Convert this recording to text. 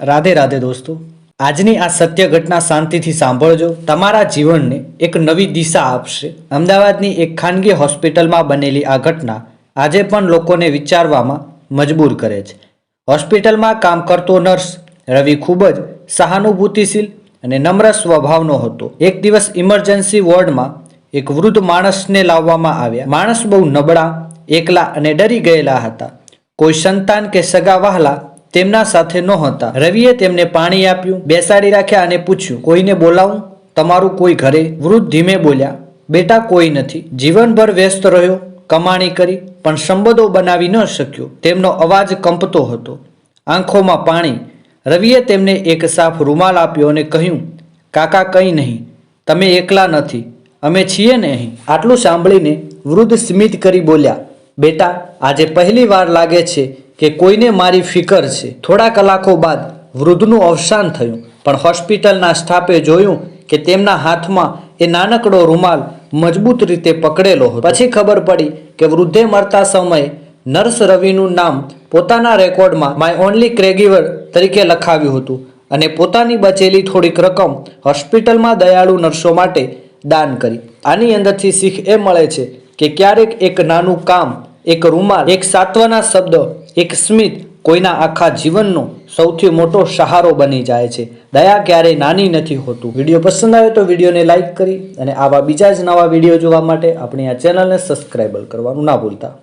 રાધે રાધે દોસ્તો, આજની આ સત્ય ઘટના શાંતિથી સાંભળજો. તમારા જીવનને એક નવી દિશા આપશે. અમદાવાદની એક ખાનગી હોસ્પિટલમાં બનેલી આ ઘટના આજે પણ લોકોને વિચારવામાં મજબૂર કરે છે. હોસ્પિટલમાં કામ કરતો નર્સ, રવિ ખૂબ જ સહાનુભૂતિશીલ અને નમ્ર સ્વભાવનો હતો. એક દિવસ ઇમરજન્સી વોર્ડમાં એક વૃદ્ધ માણસને લાવવામાં આવ્યા. માણસ બહુ નબળા, એકલા અને ડરી ગયેલા હતા. કોઈ સંતાન કે સગા વહાલા તેમના સાથે નહોતા. રવિએ તેમને પાણી આપ્યું, બેસાડી રાખ્યા અને પૂછ્યું, કોઈને બોલાવું? તમારું કોઈ ઘરે? વૃદ્ધ ધીમે બોલ્યા, બેટા, કોઈ નથી. જીવનભર વ્યસ્ત રહ્યો, કમાણી કરી, પણ સંબંધો બનાવી ન શક્યો. તેમનો અવાજ કંપતો હતો. આંખોમાં પાણી. રવિએ તેમને એક સાફ રૂમાલ આપ્યો અને કહ્યું, કાકા, કંઈ નહીં. તમે એકલા નથી. અમે છીએ ને અહીં. આટલું સાંભળીને વૃદ્ધ સ્મિત કરી બોલ્યા, બેટા, આજે પહેલી વાર લાગે છે કે કોઈને મારી ફિકર છે. થોડા કલાકો બાદ વૃદ્ધનું અવસાન થયું. પણ હોસ્પિટલના સ્ટાફે જોયું કે તેમના હાથમાં એ નાનકડો રૂમાલ મજબૂત રીતે પકડેલો હતો. પછી ખબર પડી કે વૃદ્ધે મરતા સમયે નર્સ રવિનું નામ પોતાના રેકોર્ડમાં માય ઓનલી ક્રેગીવર તરીકે લખાવ્યું હતું અને પોતાની બચેલી થોડીક રકમ હોસ્પિટલમાં દયાળુ નર્સો માટે દાન કરી. આની અંદરથી શીખ એ મળે છે કે ક્યારેક એક નાનું કામ એક રૂમાલ, એક સાત્વના શબ્દ, એક સ્મિત કોઈના આખા જીવનનો સૌથી મોટો સહારો બની જાય છે. દયા ક્યારેય નાની નથી હોતું. વીડિયો પસંદ આવે તો વિડીયોને લાઇક કરી અને આવા બીજા જ નવા વીડિયો જોવા માટે આપણી આ ચેનલને સબસ્ક્રાઈબ કરવાનું ના ભૂલતા.